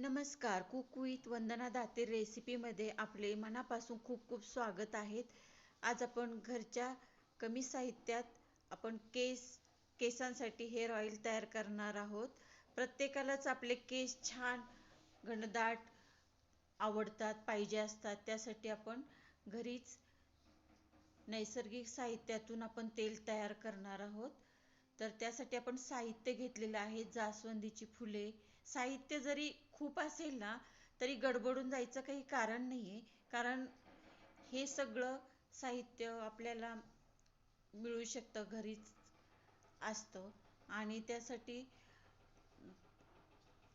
नमस्कार. Cook with Vandana Date रेसिपीमध्ये आपले मनापासून खूप खूप स्वागत आहेत आज आपण घरच्या कमी साहित्यात आपण केस केसांसाठी हेअर ऑइल तयार करणार आहोत. प्रत्येकालाच आपले केस छान घनदाट आवडतात पाहिजे असतात. त्यासाठी आपण घरीच नैसर्गिक साहित्यातून आपण तेल तयार करणार आहोत. तर त्यासाठी आपण साहित्य घेतलेलं आहे. जास्वंदीची फुले. साहित्य जरी खूप असेल ना तरी गडबडून जायचं काही कारण नाहीये. कारण हे सगळं साहित्य आपल्याला मिळू शकतं घरीच असतं. आणि त्यासाठी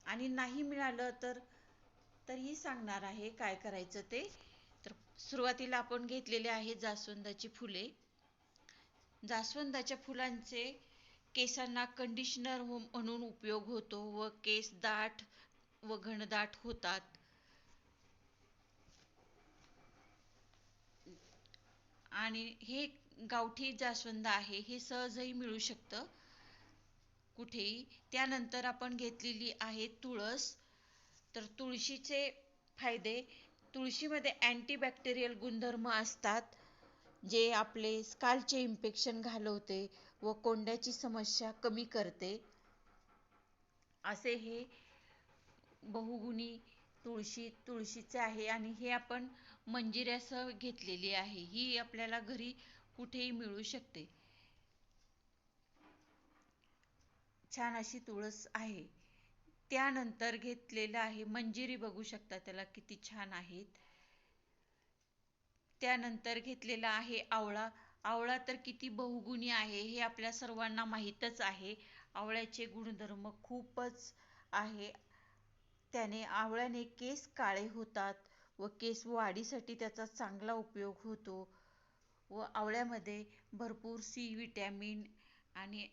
आणि नाही मिळालं तर तरीही सांगणार आहे काय करायचं ते. तर सुरुवातीला आपण घेतलेले आहे जास्वंदाची फुले. जास्वंदाच्या फुलांचे केसांना कंडिशनर म्हणून उपयोग होतो व केस दाट व घनदाट होतात. आणि हे गावठी जास्वंद आहे हे सहजही मिळू शकतं. कुठेही. त्यानंतर आपण घेतलेली आहे तुळस. तर तुळशीचे फायदे तुळशीमध्ये अँटीबॅक्टेरियल गुणधर्म असतात जे आपले स्कालचे इन्फेक्शन घालवते व कोंड्याची समस्या कमी करते. असे हे बहुगुणी तुळशी तुळशीचे आहे आणि हे आपण मंजिऱ्यासह घेतलेली आहे. ही आपल्याला घरी कुठेही मिळू शकते. छान अशी तुळस आहे. त्यानंतर घेतलेलं आहे मंजिरी बघू शकता त्याला किती छान आहेत. त्यानंतर घेतलेला आहे आवळा. आवळा तर किती बहुगुणी आहे हे आपल्या सर्वांना माहीतच आहे. आवळ्याचे गुणधर्म खूपच आहे. त्याने आवळ्याने केस काळे होतात व केस वाढीसाठी त्याचा चांगला उपयोग होतो. व आवळ्यामध्ये भरपूर सी विटॅमिन आणि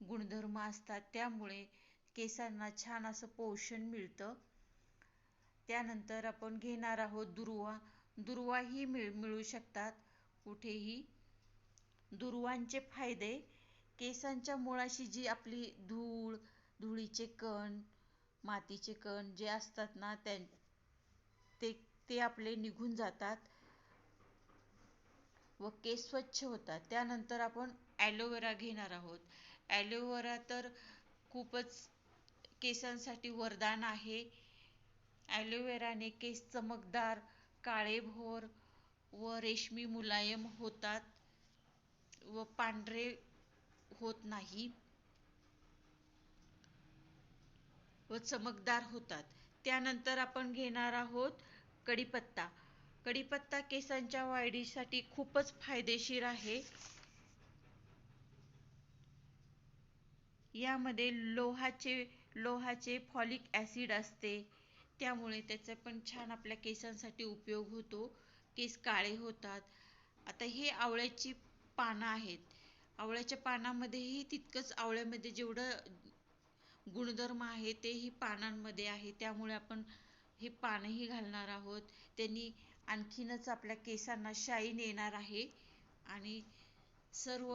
गुणधर्म असतात. त्यामुळे केसांना छान असं पोषण मिळतं. त्यानंतर आपण घेणार आहोत दुर्वा. दुर्वाही मिळ मिळू शकतात. कुठेही. दुर्वांचे फायदे. केसांच्या मुळाशी जी आपली धूळ धुळीचे कण मातीचे कण जे असतात ना त्या ते ते आपले निघून जातात व केस स्वच्छ होतात. त्यानंतर आपण ॲलोवेरा घेणार आहोत. ॲलोवेरा तर खूपच केसांसाठी वरदान आहे. ॲलोवेराने केस चमकदार काळेभोर व रेशमी मुलायम होतात व पांढरे होत नाही. व चमकदार होतात. त्यानंतर आपण घेणार आहोत कढीपत्ता. कढीपत्ता केसांच्या वाढीसाठी खूपच फायदेशीर आहे. यामध्ये लोहाचे लोहाचे फॉलिक ॲसिड असते. त्यामुळे त्याचा पण छान आपल्या केसांसाठी उपयोग होतो. केस काळे होतात. आता हे आवळ्याची पानं आहेत. आवळ्याच्या पानामध्येही तितकंच आवळ्यामध्ये जेवढं गुणधर्म आहे तेही पानांमध्ये आहे. त्यामुळे आपण हे पानही घालणार आहोत. त्यांनी आणखीनच आपल्या केसांना शाईन येणार आहे. आणि सर्व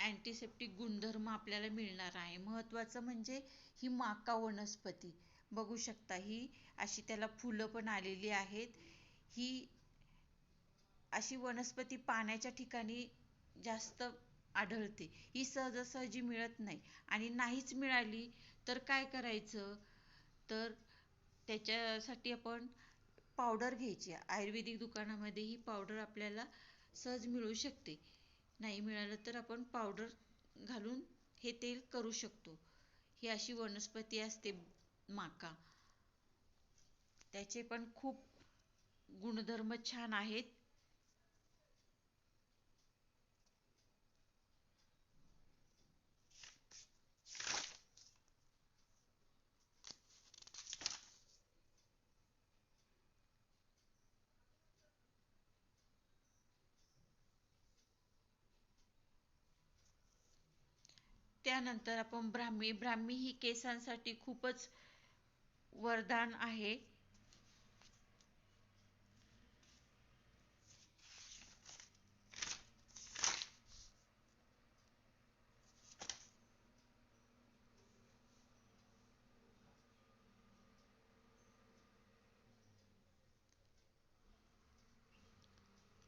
अँटीसेप्टिक गुणधर्म आपल्याला मिळणार आहे. महत्त्वाचं म्हणजे ही माका वनस्पती. बघू शकता ही अशी त्याला फुलं पण आलेली आहेत. ही अशी वनस्पती पाण्याच्या ठिकाणी जास्त आढळते. ही सहजासहजी मिळत नाही. आणि नाहीच मिळाली तर काय करायचं? तर त्याच्यासाठी आपण पावडर घ्यायची. आयुर्वेदिक दुकानामध्ये ही पावडर आपल्याला सहज मिळू शकते. नाही मिळालं तर आपण पावडर घालून हे तेल करू शकतो. ही अशी वनस्पती असते माका. त्याचे पण खूप गुणधर्म छान आहेत. त्यानंतर आपण ब्राह्मी ब्राह्मी ही केसांसाठी खूपच वरदान आहे.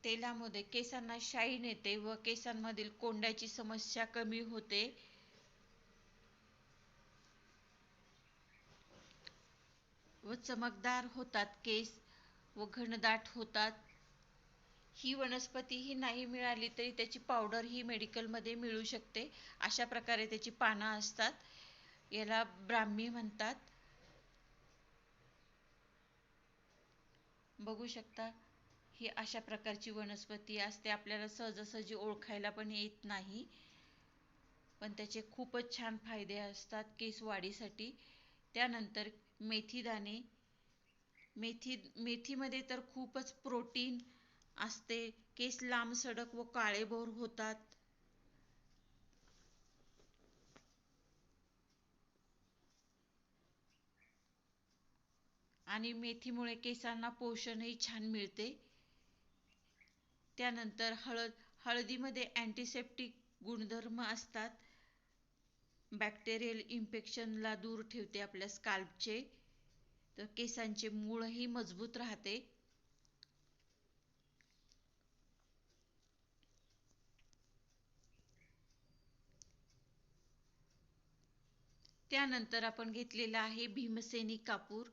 तेलामध्ये केसांना शाईन येते व केसांमधील कोंड्याची समस्या कमी होते. व चमकदार होतात केस व घनदाट होतात. ही वनस्पती ही नाही मिळाली तरी त्याची पावडर ही मेडिकलमध्ये मिळू शकते. अशा प्रकारे त्याची पानं असतात. याला ब्राह्मी म्हणतात. बघू शकता ही अशा प्रकारची वनस्पती असते. आपल्याला सहजासहजी ओळखायला पण येत नाही. पण त्याचे खूपच छान फायदे असतात केस वाढीसाठी. त्यानंतर मेथीदाणे. मेथी मेथीमध्ये तर खूपच प्रोटीन असते. केस लांब सडक व काळेभोर होतात. आणि मेथीमुळे केसांना पोषणही छान मिळते. त्यानंतर हळद हळदीमध्ये अँटीसेप्टिक गुणधर्म असतात. बॅक्टेरियल इन्फेक्शनला दूर ठेवते आपल्या स्काल्पचे तर केसांचे मूळही मजबूत राहते. त्यानंतर आपण घेतलेला आहे भीमसेनी कापूर.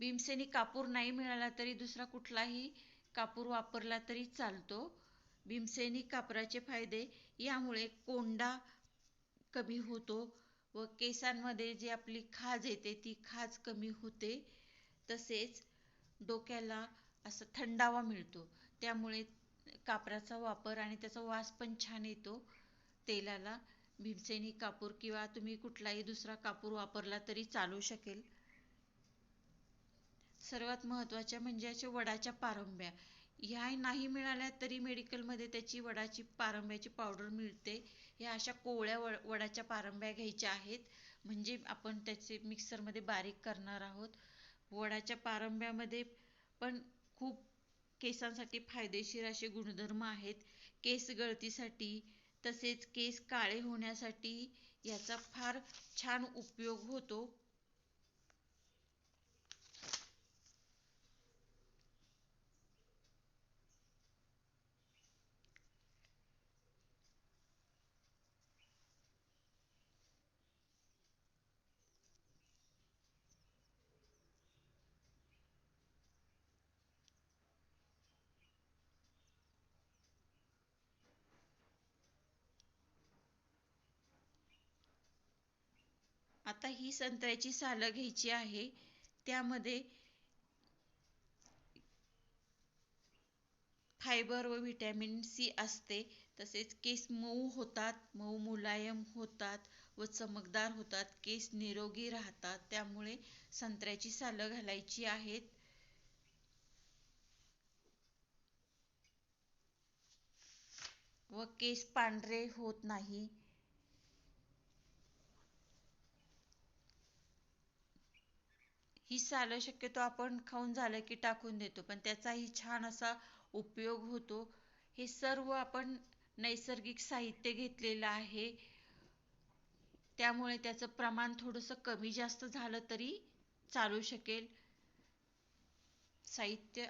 भीमसेनी कापूर नाही मिळाला तरी दुसरा कुठलाही कापूर वापरला तरी चालतो. भीमसेनी कापराचे फायदे यामुळे कोंडा कमी होतो व केसांमध्ये जी आपली खाज येते ती खाज कमी होते. तसेच डोक्याला असं थंडावा मिळतो. त्यामुळे कापराचा वापर आणि त्याचा वास पण छान येतो. तेलाला भीमसेनी कापूर किंवा तुम्ही कुठलाही दुसरा कापूर वापरला तरी चालू शकेल. सर्वात महत्त्वाच्या म्हणजे अशा वडाच्या पारंब्या. ह्या नाही मिळाल्या तरी मेडिकलमध्ये त्याची वडाची पारंब्याची पावडर मिळते. ह्या अशा कोवळ्या वड वडाच्या पारंब्या घ्यायच्या आहेत. म्हणजे आपण त्याचे मिक्सरमध्ये बारीक करणार आहोत. वडाच्या पारंब्यामध्ये पण खूप केसांसाठी फायदेशीर असे गुणधर्म आहेत. केस गळतीसाठी तसेच केस काळे होण्यासाठी याचा फार छान उपयोग होतो. आता ही संत्र्याची सालं घ्यायची आहे. त्यामध्ये फायबर व व्हिटॅमिन सी असते. तसेच केस मऊ होतात मऊ मुलायम होतात व चमकदार होतात. केस निरोगी राहतात. त्यामुळे संत्र्याची सालं घालायची आहेत. व केस पांढरे होत नाही. ही सालं शक्यतो आपण खाऊन झालं की टाकून देतो पण त्याचाही छान असा उपयोग होतो. हे सर्व आपण नैसर्गिक साहित्य घेतलेलं आहे. त्यामुळे त्याचं प्रमाण थोडंसं कमी जास्त झालं तरी चालू शकेल. साहित्य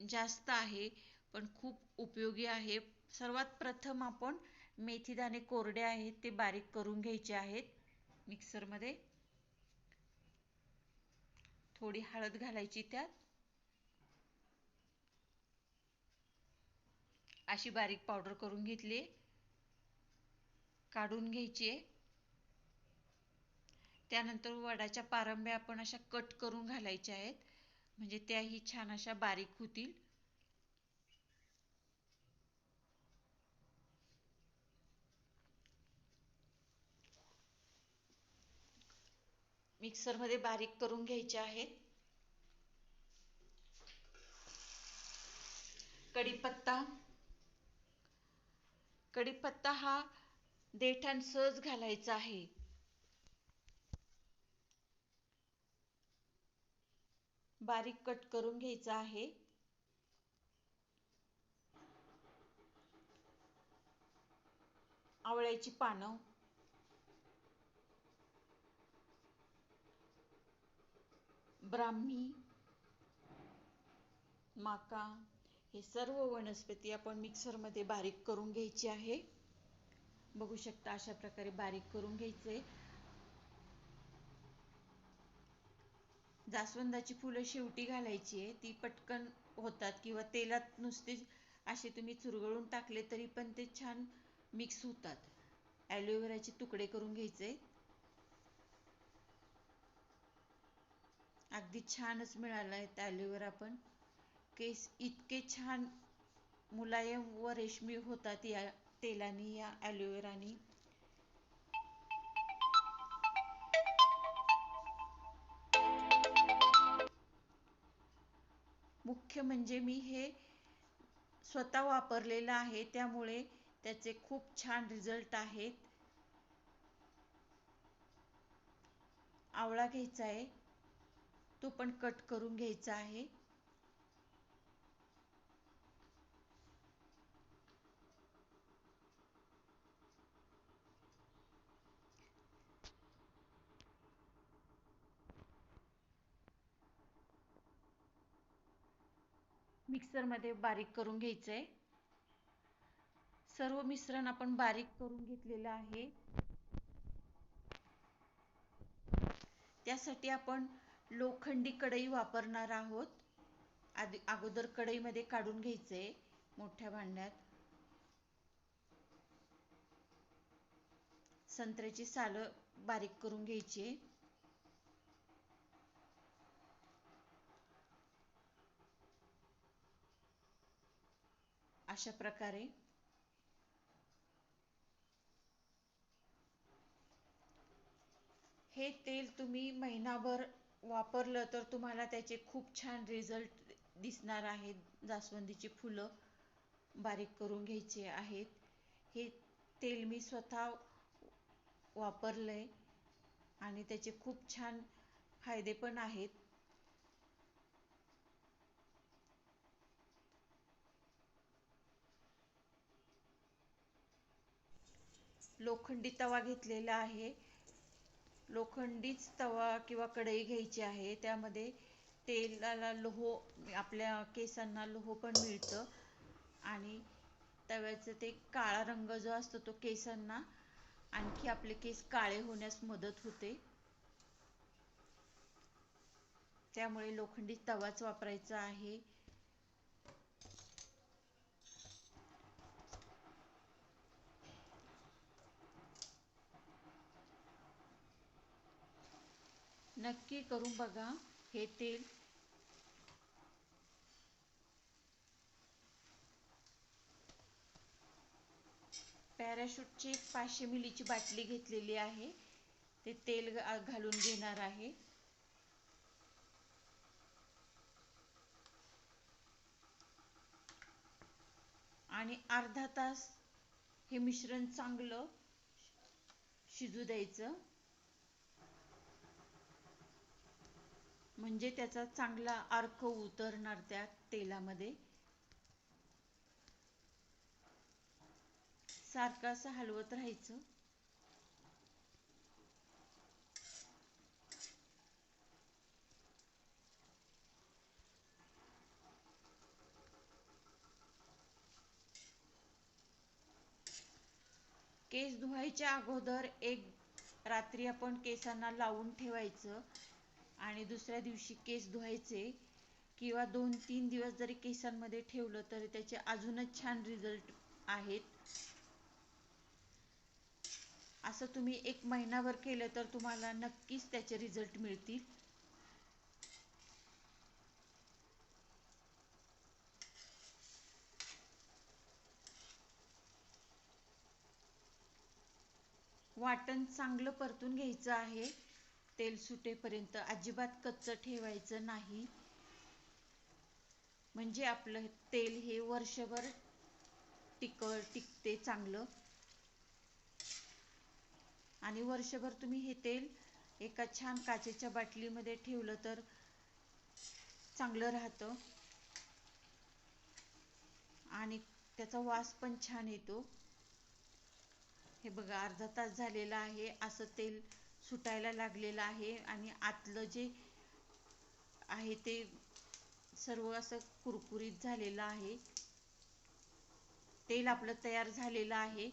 जास्त आहे पण खूप उपयोगी आहे. सर्वात प्रथम आपण मेथीदाणे कोरडे आहेत ते बारीक करून घ्यायचे आहेत मिक्सरमध्ये. थोडी हळद घालायची त्यात. अशी बारीक पावडर करून घेतली. काढून घ्यायची. त्यानंतर वडाच्या पारंब्या आपण अशा कट करून घालायच्या आहेत. म्हणजे त्याही छान अशा बारीक होतील. मिक्सरमध्ये बारीक करून घ्यायचे आहेत. कढीपत्ता. कढीपत्ता हा देठान सहज घालायचा आहे. बारीक कट करून घ्यायचा आहे. आवळ्याची पानं. ब्राह्मी माका हे सर्व वनस्पती आपण मिक्सरमध्ये बारीक करून घ्यायची आहे. बघू शकता अशा प्रकारे बारीक करून घ्यायचे. जास्वंदाची फुलं शेवटी घालायची आहे. ती पटकन होतात किंवा तेलात नुसते असे तुम्ही चुरगळून टाकले तरी पण ते छान मिक्स होतात. ॲलोवेराचे तुकडे करून घ्यायचे. अगदी छानच मिळालं आहे ॲलोवेरा पण केस इतके छान मुलायम व रेशमी होतात या तेलानी या ॲलोवेरानी. मुख्य म्हणजे मी हे स्वतः वापरलेलं आहे त्यामुळे त्याचे खूप छान रिझल्ट आहेत. आवळा घ्यायचा आहे तो पण कट करून घ्यायचा आहे. मिक्सरमध्ये बारीक करून घ्यायचं आहे सर्व मिश्रण आपण बारीक करून घेतलेलं आहे. त्यासाठी आपण लोखंडी कढई वापरणार आहोत. आधी अगोदर कढईमध्ये काढून घ्यायचे मोठ्या भांड्यात. संत्र्याची सालं बारीक करून घ्यायची. अशा प्रकारे. हे तेल तुम्ही महिनाभर वापरलं तर तुम्हाला त्याचे खूप छान रिझल्ट दिसणार आहेत. जास्वंदीची फुलं बारीक करून घ्यायचे आहेत. हे तेल मी स्वतः वापरलंय आणि त्याचे खूप छान फायदे पण आहेत. लोखंडी तवा घेतलेला आहे. लोखंडीच तवा किंवा कढई घ्यायची आहे त्यामध्ये तेलाला लोह आपल्या केसांना लोह पण मिळतं. आणि तव्याचं ते काळा रंग जो असतो तो केसांना आणखी आपले केस काळे होण्यास मदत होते. त्यामुळे लोखंडी तवाच वापरायचा आहे. नक्की करून बघा. हे तेल. पॅराशूटची पाचशे मिलीची बाटली घेतलेली आहे. ते तेल घालून घेणार आहे. आणि अर्धा तास हे मिश्रण चांगलं शिजू द्यायचं. म्हणजे त्याचा चांगला अर्क उतरणार त्या तेलामध्ये. सारखं असं हलवत राहायचं. केस धुवायच्या अगोदर एक रात्री आपण केसांना लावून ठेवायचं. आणि दुसऱ्या दिवशी केस धुवायचे किंवा दोन तीन दिवस जरी केसांमध्ये ठेवलं तरी त्याचे अजूनच छान रिझल्ट आहेत. असं तुम्ही एक महिनाभर केलं तर तुम्हाला नक्कीच त्याचे रिझल्ट मिळतील. वाटण चांगलं परतून घ्यायचं आहे. तेल सुटेपर्यंत अजिबात कच्चं ठेवायचं नाही. म्हणजे आपलं तेल हे वर्षभर टिक टिकते चांगलं. आणि वर्षभर तुम्ही हे तेल एका छान काचेच्या बाटलीमध्ये ठेवलं तर चांगलं राहतं. आणि त्याचा वास पण छान येतो. हे बघा अर्धा तास झालेला आहे असं तेल सुटायला लागलेलं आहे आणि आतलं जे आहे ते सर्व असं कुरकुरीत झालेलं आहे. तेल आपलं तयार झालेलं आहे.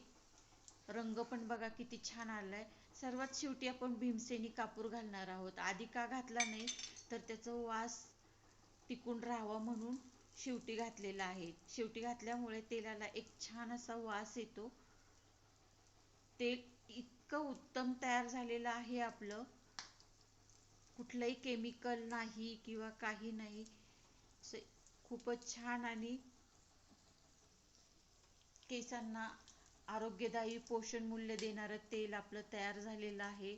रंग पण बघा किती छान आलाय. सर्वात शेवटी आपण भीमसेनी कापूर घालणार आहोत. आधी का घातला नाही तर त्याचा वास टिकून राहावा म्हणून शेवटी घातलेला आहे. शेवटी घातल्यामुळे तेलाला एक छान असा वास येतो. तेल इतकं उत्तम तयार झालेलं आहे आपलं. कुठलंही केमिकल नाही किंवा काही नाही. खूपच छान आणि केसांना आरोग्यदायी पोषण मूल्य देणारं तेल आपलं तयार झालेलं आहे.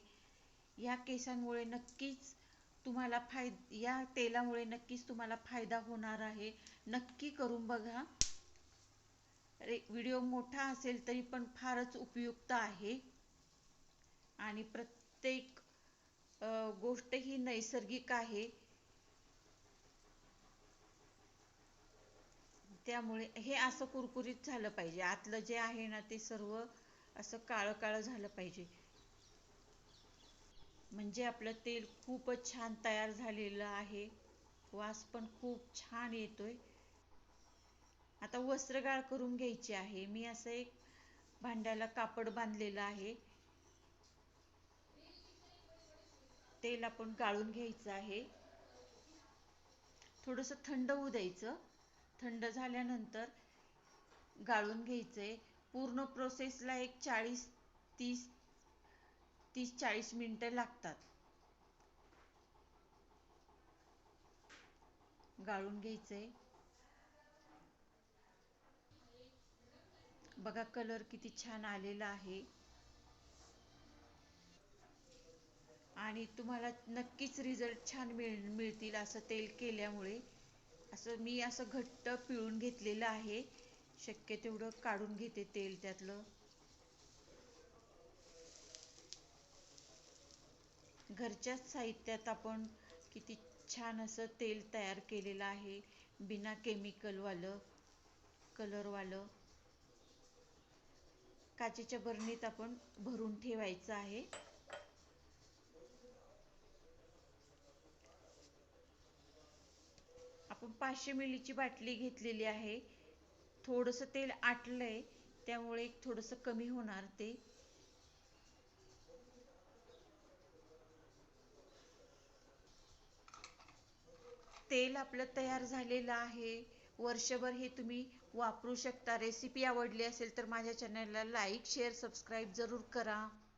या केसांमुळे नक्कीच तुम्हाला फाय या तेलामुळे नक्कीच तुम्हाला फायदा होणार आहे. नक्की करून बघा. व्हिडिओ मोठा असेल तरी पण फारच उपयुक्त आहे. आणि प्रत्येक गोष्ट ही नैसर्गिक आहे. त्यामुळे हे असं कुरकुरीत झालं पाहिजे. आतलं जे आहे ना ते सर्व असं काळं काळं झालं पाहिजे. म्हणजे आपलं तेल खूपच छान तयार झालेलं आहे. वास पण खूप छान येतोय. आता वस्त्रगाळ करून घ्यायची आहे. मी असं एक भांड्याला कापड बांधलेलं आहे. तेल आपण गाळून घ्यायचं आहे. थोडंसं थंड होऊ द्यायचं. थंड झाल्यानंतर गाळून घ्यायचंय. पूर्ण प्रोसेसला एक चाळीस तीस तीस चाळीस मिनटं लागतात. गाळून घ्यायचंय. बघा कलर किती छान आलेला आहे. आणि तुम्हाला नक्कीच रिझल्ट छान मिळ मिळतील असं तेल केल्यामुळे. असं मी असं घट्ट पिळून घेतलेलं आहे. शक्य तेवढं काढून घेते तेल त्यातलं. घरच्याच साहित्यात आपण किती छान असं तेल तयार केलेलं आहे. बिना केमिकलवालं कलरवालं काचेच्या बरणीत आपण भरून ठेवायचं आहे. आपण पाचशे मिलीची बाटली घेतलेली आहे. थोडंसं तेल आटलंय त्यामुळे थोडंसं कमी होणार ते. तेल आपलं तयार झालेलं आहे. वर्षभर हे तुम्ही वापरू शकता. रेसिपी आवडली असेल तर माझ्या चॅनलला लाईक शेअर सबस्क्राईब जरूर करा.